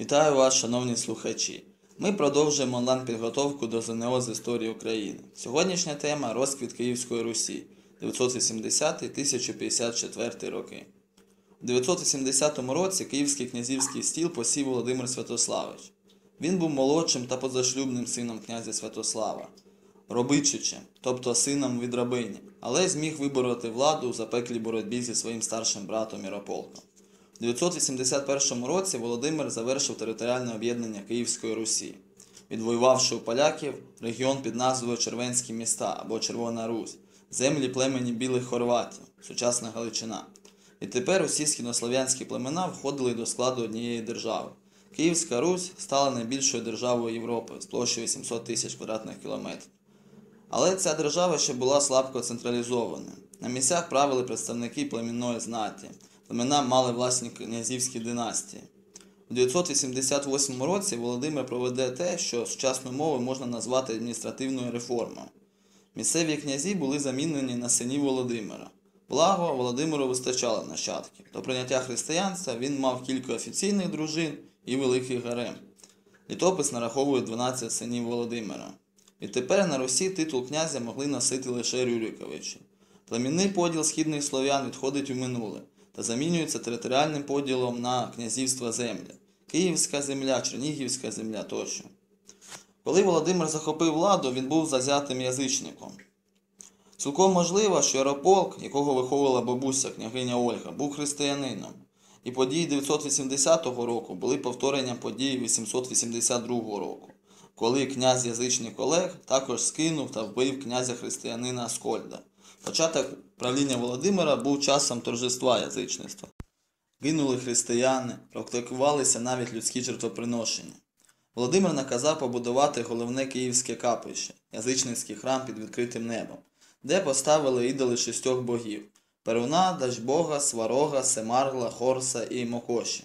Вітаю вас, шановні слухачі. Ми продовжуємо онлайн-підготовку до ЗНО з історії України. Сьогоднішня тема розквіт Київської Русі 980-1054 роки. У 980 році Київський князівський стіл посів Володимир Святославич. Він був молодшим та позашлюбним сином князя Святослава, робичичем, тобто сином від рабині, але зміг вибороти владу у запеклій боротьбі зі своїм старшим братом Ярополком. У 981 році Володимир завершив територіальне об'єднання Київської Русі, відвоювавши у поляків регіон під назвою Червенські міста або Червона Русь, землі племені білих хорватів, сучасна Галичина. І тепер усі східнослов'янські племена входили до складу однієї держави. Київська Русь стала найбільшою державою Європи з площею 700 тисяч квадратних кілометрів. Але ця держава ще була слабко централізована. На місцях правили представники племінної знаті. Племена мали власні князівські династії. У 988 році Володимир проведе те, що сучасною мовою можна назвати адміністративною реформою. Місцеві князі були замінені на синів Володимира. Благо, Володимиру вистачало нащадків. До прийняття християнства він мав кілька офіційних дружин і великий гарем. Літопис нараховує 12 синів Володимира. Відтепер на Русі титул князя могли носити лише Рюриковичі. Племінний поділ східних слов'ян відходить у минуле та замінюється територіальним поділом на князівства землі Київська земля, Чернігівська земля тощо. Коли Володимир захопив владу, він був зазятим язичником. Цілком можливо, що Ярополк, якого виховувала бабуся княгиня Ольга, був християнином, і події 980 року були повторенням подій 882 року, коли князь язичник Олег також скинув та вбив князя християнина Аскольда. Початок правління Володимира був часом торжества язичництва. Гинули християни, практикувалися навіть людські жертвоприношення. Володимир наказав побудувати головне київське капище, язичницький храм під відкритим небом, де поставили ідоли шістьох богів Перуна, Дажбога, Сварога, Семаргла, Хорса і Мокоші.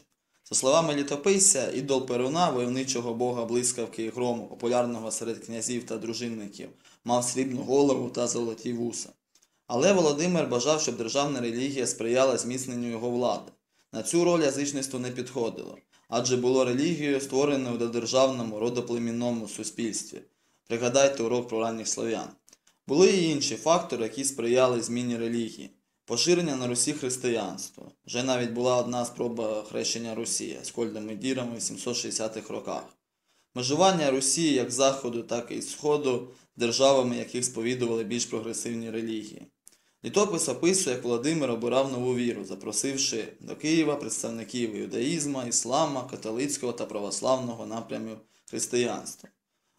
За словами літописця, ідол Перуна, войовничого бога блискавки і грому, популярного серед князів та дружинників, мав срібну голову та золоті вуса. Але Володимир бажав, щоб державна релігія сприяла зміцненню його влади. На цю роль язичництво не підходило, адже було релігією, створеною до державному родоплемінному суспільстві. Пригадайте урок про ранніх слов'ян. Були і інші фактори, які сприяли зміні релігії. Поширення на Русі християнства. Вже навіть була одна спроба хрещення Русі з кольдами дірами в 760-х роках. Межування Русі як Заходу, так і Сходу державами, яких сповідували більш прогресивні релігії. Літопис описує, як Володимир обирав нову віру, запросивши до Києва представників юдаїзму, іслама, католицького та православного напрямів християнства.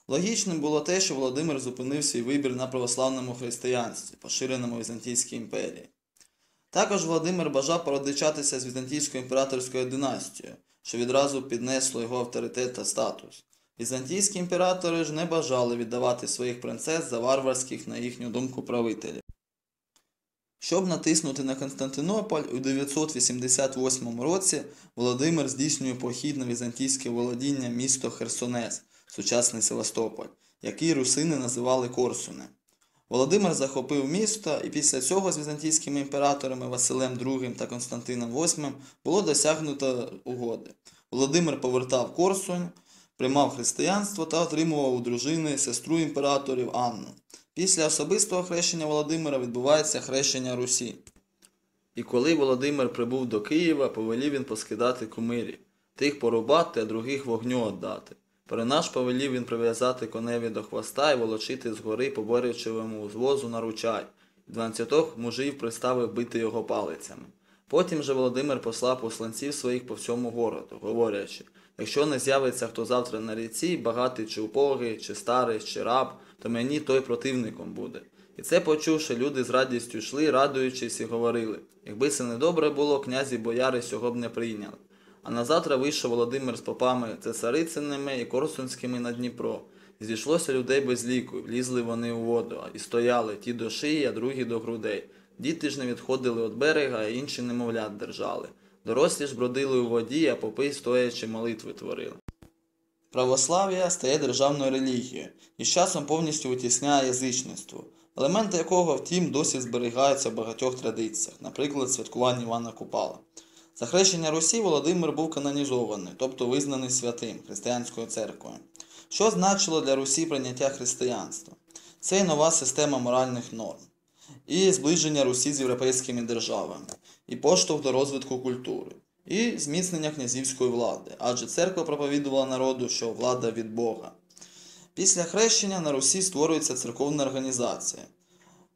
Логічним було те, що Володимир зупинив свій вибір на православному християнстві, поширеному Візантійській імперії. Також Володимир бажав породичатися з Візантійською імператорською династією, що відразу піднесло його авторитет та статус. Візантійські імператори ж не бажали віддавати своїх принцес за варварських, на їхню думку, правителів. Щоб натиснути на Константинополь, у 988 році Володимир здійснює похід на візантійське володіння місто Херсонес, сучасний Севастополь, який русини називали Корсуне. Володимир захопив місто, і після цього з візантійськими імператорами Василем II та Константином VIII було досягнуто угоди. Володимир повертав Корсунь, приймав християнство та отримував у дружини сестру імператорів Анну. Після особистого хрещення Володимира відбувається хрещення Русі. І коли Володимир прибув до Києва, повелів він поскидати кумирів, тих порубати, а других вогню віддати. Перенаш повелів він прив'язати коневі до хвоста і волочити з гори по борючевому звозу на ручай. Дванадцятох мужів приставив бити його палицями. Потім же Володимир послав посланців своїх по всьому городу, говорячи, якщо не з'явиться хто завтра на ріці, багатий чи убогий, чи старий, чи раб, то мені той противником буде. І це почувши, люди з радістю йшли, радуючись, і говорили, якби це не добре було, князі бояри сього б не прийняли. А на завтра вийшов Володимир з попами цесарицинними і корсунськими на Дніпро. Зійшлося людей без ліку, влізли вони у воду, і стояли ті до шиї, а другі до грудей. Діти ж не відходили від берега, а інші немовлят держали. Дорослі ж бродили у воді, а попи стоячи молитви творили. Православ'я стає державною релігією і з часом повністю витісняє язичництво, елементи якого, втім, досі зберігаються в багатьох традиціях, наприклад, святкування Івана Купала. За хрещення Русі Володимир був канонізований, тобто визнаний святим християнською церквою. Що значило для Русі прийняття християнства? Це й нова система моральних норм, і зближення Русі з європейськими державами, і поштовх до розвитку культури, і зміцнення князівської влади, адже церква проповідувала народу, що влада від Бога. Після хрещення на Русі створюється церковна організація.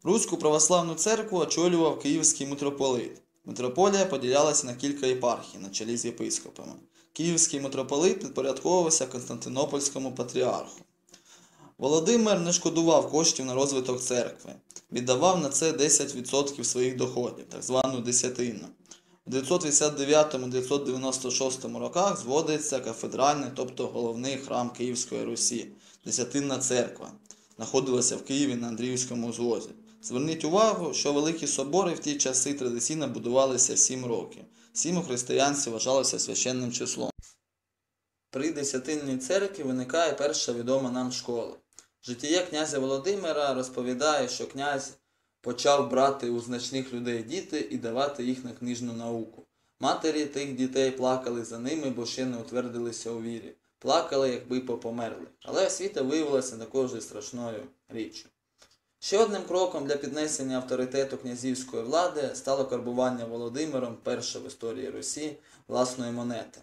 Руську православну церкву очолював київський митрополит. Митрополія поділялася на кілька єпархій на чолі з єпископами. Київський митрополит підпорядковувався Константинопольському патріарху. Володимир не шкодував коштів на розвиток церкви, віддавав на це 10% своїх доходів, так звану десятину. У 989-996 роках зводиться кафедральний, тобто головний храм Київської Русі, Десятинна церква, знаходилася в Києві на Андріївському звозі. Зверніть увагу, що великі собори в ті часи традиційно будувалися 7 років. Сім у християнстві вважалося священним числом. При Десятинній церкві виникає перша відома нам школа. Життя князя Володимира розповідає, що князь почав брати у значних людей діти і давати їх на книжну науку. Матері тих дітей плакали за ними, бо ще не утвердилися у вірі. Плакали, якби попомерли. Але освіта виявилася також і страшною річчю. Ще одним кроком для піднесення авторитету князівської влади стало карбування Володимиром перше в історії Русі власної монети.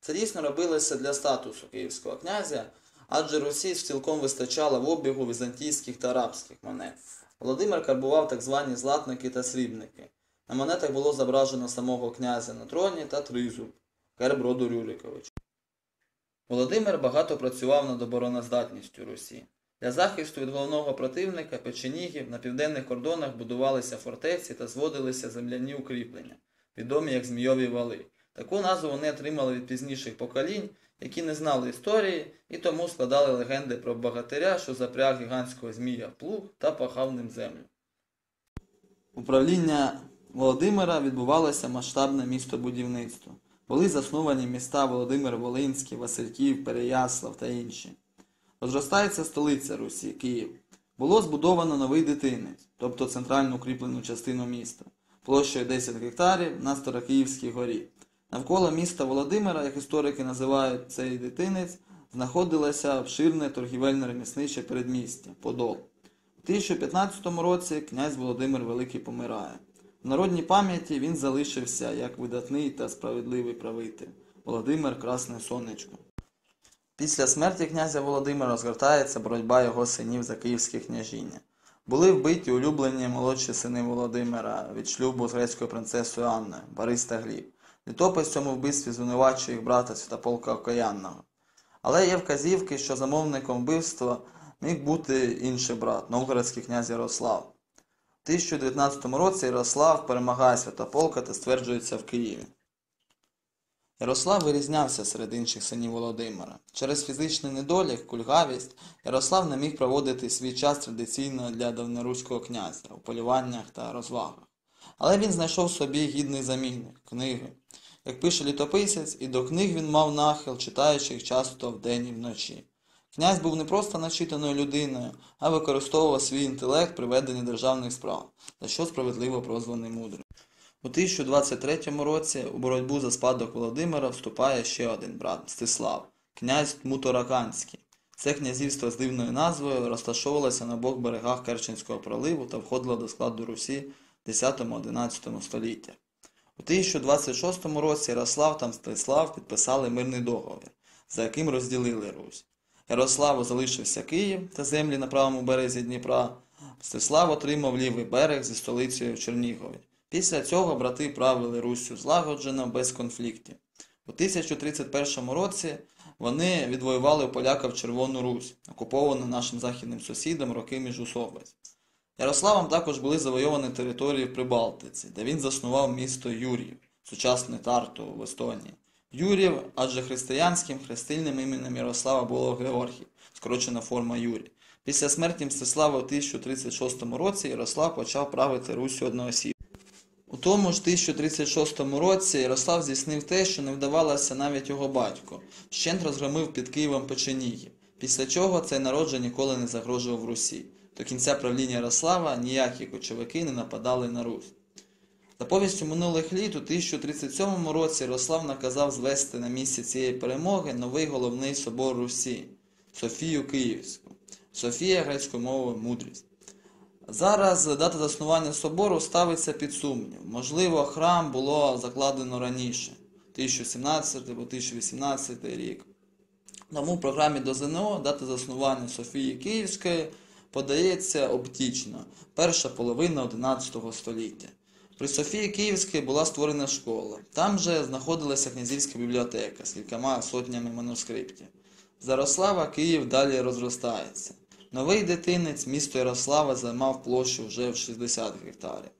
Це дійсно робилося для статусу київського князя, адже Русі цілком вистачало в обігу візантійських та арабських монет. Володимир карбував так звані златники та срібники. На монетах було зображено самого князя на троні та тризуб, герб роду Рюриковича. Володимир багато працював над обороноздатністю Русі. Для захисту від головного противника печенігів на південних кордонах будувалися фортеці та зводилися земляні укріплення, відомі як Змійові вали. Таку назву вони отримали від пізніших поколінь, які не знали історії і тому складали легенди про богатиря, що запряг гігантського змія плуг та пахав ним землю. Управління Володимира відбувалося масштабне містобудівництво. Були засновані міста Володимир Волинський, Васильків, Переяслав та інші. Розростається столиця Русі, Київ. Було збудовано новий дитинець, тобто центральну укріплену частину міста, площею 10 гектарів на Старокиївській горі. Навколо міста Володимира, як історики називають цей дитинець, знаходилося обширне торгівельно-ремісниче передмістя Подол. У 1015 році князь Володимир Великий помирає. В народній пам'яті він залишився як видатний та справедливий правитель Володимир Красне Сонечко. Після смерті князя Володимира розгортається боротьба його синів за київське княжіння. Були вбиті улюблені молодші сини Володимира від шлюбу з грецькою принцесою Анною, Борис та Гліб. Літопис в цьому вбивстві звинувачує їх брата Святополка Окаянного. Але є вказівки, що замовником вбивства міг бути інший брат, новгородський князь Ярослав. У 1019 році Ярослав перемагає Святополка та стверджується в Києві. Ярослав вирізнявся серед інших синів Володимира. Через фізичний недолік, кульгавість, Ярослав не міг проводити свій час традиційно для давноруського князя у полюваннях та розвагах. Але він знайшов собі гідний замінник книги. Як пише літописець, і до книг він мав нахил, читаючи їх часто вдень і вночі. Князь був не просто начитаною людиною, а використовував свій інтелект при веденні державних справ, за що справедливо прозваний мудрим. У 1023 році у боротьбу за спадок Володимира вступає ще один брат Мстислав, князь Мутораканський. Це князівство з дивною назвою розташовувалося на обох берегах Керченського проливу та входило до складу Русі 10-11 століттях. У 1026 році Ярослав та Мстислав підписали мирний договір, за яким розділили Русь. Ярославу залишився Київ та землі на правому березі Дніпра. Мстислав отримав лівий берег зі столицею в Чернігові. Після цього брати правили Руссю злагоджено, без конфліктів. У 1031 році вони відвоювали у поляків Червону Русь, окуповану нашим західним сусідом роки Міжусобець. Ярославом також були завойовані території в Прибалтиці, де він заснував місто Юрів, сучасне Тарту в Естонії. Юрів, адже християнським хрестильним іменем Ярослава було Георгій, скорочена форма Юрій. Після смерті Мстислава у 1036 році Ярослав почав правити Руссю одноосіб. У тому ж 1036 році Ярослав здійснив те, що не вдавалося навіть його батько, щент розгромив під Києвом печенігів, після чого цей народ вже ніколи не загрожував Русі. До кінця правління Ярослава ніякі кочовики не нападали на Русь. За повістю минулих літ у 1037 році Ярослав наказав звести на місці цієї перемоги новий головний собор Русі Софію Київську. Софія грецькою мовою мудрість. Зараз дата заснування собору ставиться під сумнів. Можливо, храм було закладено раніше, 1017 або 1018 рік. Тому в програмі до ЗНО дата заснування Софії Київської подається оптично, перша половина 11 століття. При Софії Київській була створена школа. Там же знаходилася князівська бібліотека з кількома сотнями манускриптів. З Ярослава Київ далі розростається. Новий дитинець місто Ярослава займав площу вже в 60 гектарів.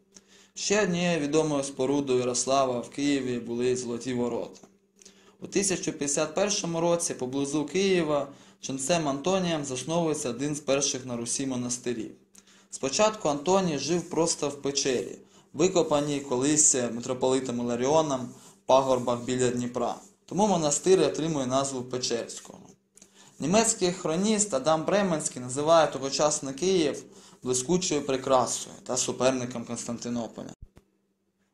Ще однією відомою спорудою Ярослава в Києві були Золоті Ворота. У 1051 році поблизу Києва ченцем Антонієм засновується один з перших на Русі монастирів. Спочатку Антоній жив просто в печері, викопаній колись митрополитом Іларіоном в пагорбах біля Дніпра. Тому монастир отримує назву Печерського. Німецький хроніст Адам Бременський називає тогочасний Київ блискучою прикрасою та суперником Константинополя.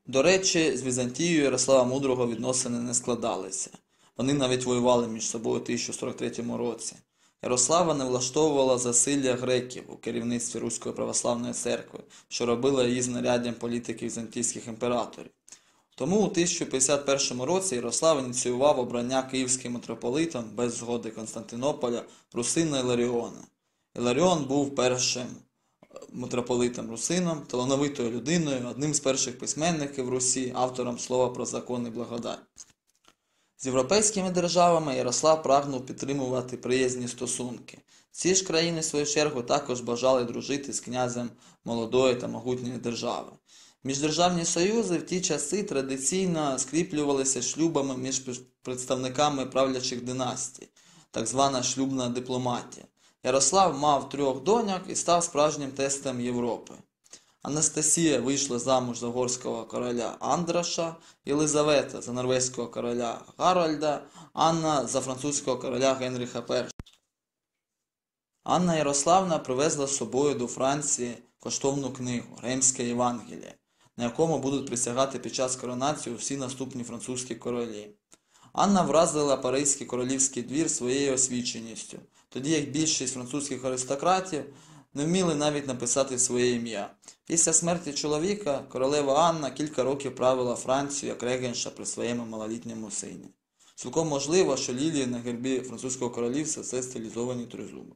До речі, з Візантією Ярослава Мудрого відносини не складалися. Вони навіть воювали між собою у 1043 році. Ярослава не влаштовувала засилля греків у керівництві Руської православної церкви, що робила її знаряддям політики візантійських імператорів. Тому у 1051 році Ярослав ініціював обрання київським митрополитом без згоди Константинополя Русина Іларіона. Іларіон був першим митрополитом Русином, талановитою людиною, одним з перших письменників Русі, автором слова про закон і благодать. З європейськими державами Ярослав прагнув підтримувати приязні стосунки. Ці ж країни, в свою чергу, також бажали дружити з князем молодої та могутньої держави. Міждержавні союзи в ті часи традиційно скріплювалися шлюбами між представниками правлячих династій, так звана шлюбна дипломатія. Ярослав мав трьох доньок і став справжнім тестом Європи. Анастасія вийшла замуж за угорського короля Андраша, Єлизавета за норвезького короля Гарольда, Анна за французького короля Генріха І. Анна Ярославна привезла з собою до Франції коштовну книгу Римське Євангеліє, на якому будуть присягати під час коронації всі наступні французькі королі. Анна вразила Паризький королівський двір своєю освіченістю, тоді як більшість французьких аристократів не вміли навіть написати своє ім'я. Після смерті чоловіка королева Анна кілька років правила Францію як регенша при своєму малолітньому сині. Цілком можливо, що лілії на гербі французького королівства це стилізовані тризуби.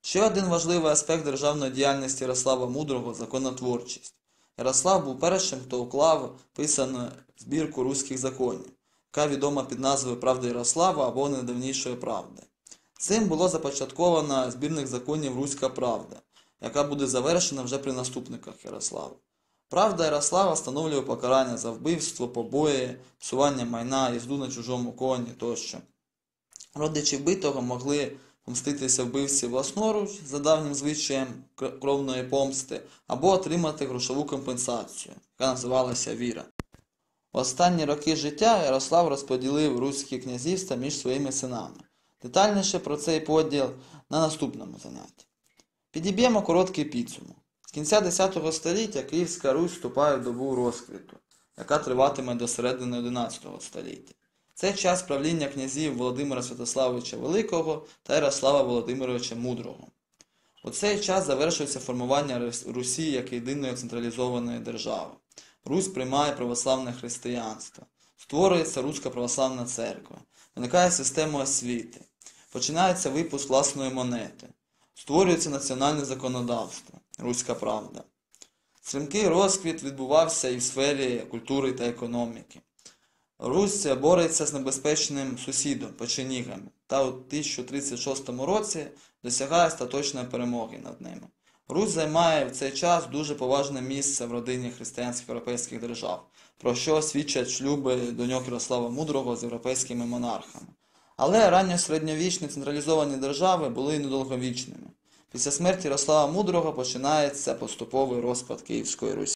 Ще один важливий аспект державної діяльності Ярослава Мудрого законотворчість. Ярослав був першим, хто уклав писану збірку руських законів, яка відома під назвою Правда Ярослава або Недавнішої правди. Цим було започатковано збірник законів Руська Правда, яка буде завершена вже при наступниках Ярослава. Правда Ярослава встановлює покарання за вбивство, побої, псування майна, їзду на чужому коні тощо. Родичі вбитого могли помститися вбивці власноруч за давнім звичаєм кровної помсти, або отримати грошову компенсацію, яка називалася віра. В останні роки життя Ярослав розподілив руські князівства між своїми синами. Детальніше про цей поділ на наступному занятті. Підіб'ємо короткий підсумок. З кінця X століття Київська Русь вступає в добу розквіту, яка триватиме до середини XI століття. Це час правління князів Володимира Святославовича Великого та Ярослава Володимировича Мудрого. У цей час завершується формування Русі як єдиної централізованої держави. Русь приймає православне християнство, створюється Руська православна церква, виникає система освіти, починається випуск власної монети, створюється національне законодавство, Руська правда. Стрімкий розквіт відбувався і в сфері культури та економіки. Русь бореться з небезпечним сусідом печенігами та у 1036 році досягає остаточної перемоги над ними. Русь займає в цей час дуже поважне місце в родині християнських європейських держав, про що свідчать шлюби доньок Ярослава Мудрого з європейськими монархами. Але ранньосередньовічні централізовані держави були недовговічними. Після смерті Ярослава Мудрого починається поступовий розпад Київської Русі.